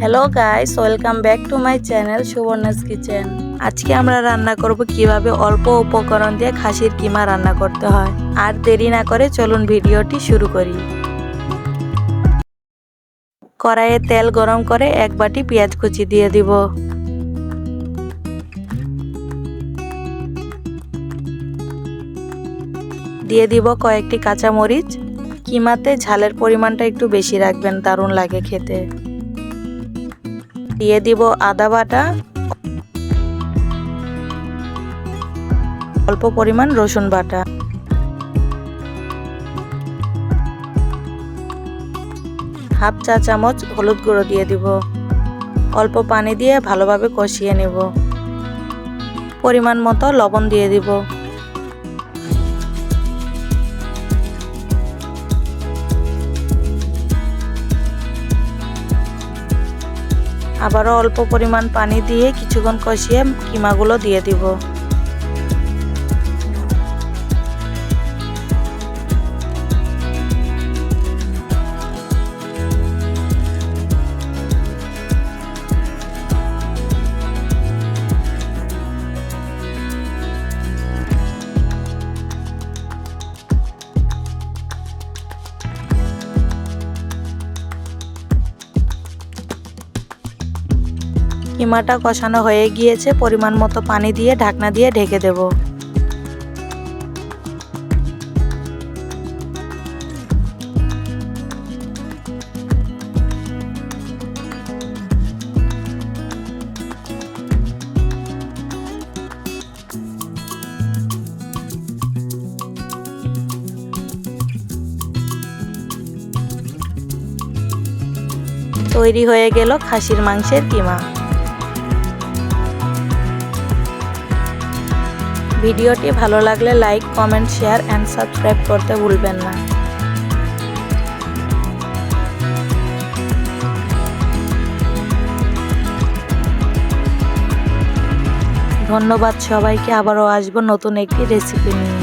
Hello guys welcome back to my channel Subarna's kitchen আজকে আমরা রান্না করব কীভাবে অল্প উপকরণ দিয়ে খাসির কিমা রান্না করতে হয়। আর দেরি না করে চলুন ভিডিওটি শুরু করি। কড়াইয়ে তেল গরম করে এক বাটি পেঁয়াজ কুচি দিয়ে দিব। দিয়ে দিব কয়েকটি কাঁচামরিচ। কিমাতে ঝালের পরিমাণটা একটু বেশি রাখবেন, দারুণ লাগে খেতে। দিয়ে দিব আদা বাটা। অল্প পরিমাণ রসুন বাটা। হাফ চা চামচ হলুদ গুঁড়ো দিয়ে দিব। অল্প পানি দিয়ে ভালোভাবে কষিয়ে নেব। পরিমাণ মতো লবণ দিয়ে দিব। আবারও অল্প পরিমাণ পানি দিয়ে কিছুক্ষণ কষিয়ে কিমাগুলো দিয়ে দিব। কিমাটা কষানো হয়ে গিয়েছে, পরিমাণ মতো পানি দিয়ে ঢাকনা দিয়ে ঢেকে দেব। তৈরি হয়ে গেল খাসির মাংসের কিমা। ভিডিওটি ভালো লাগলে like, comment, share and subscribe করতে ভুলবেন না। ধন্যবাদ সবাইকে, আবারও আসব নতুন একটি রেসিপি নিয়ে।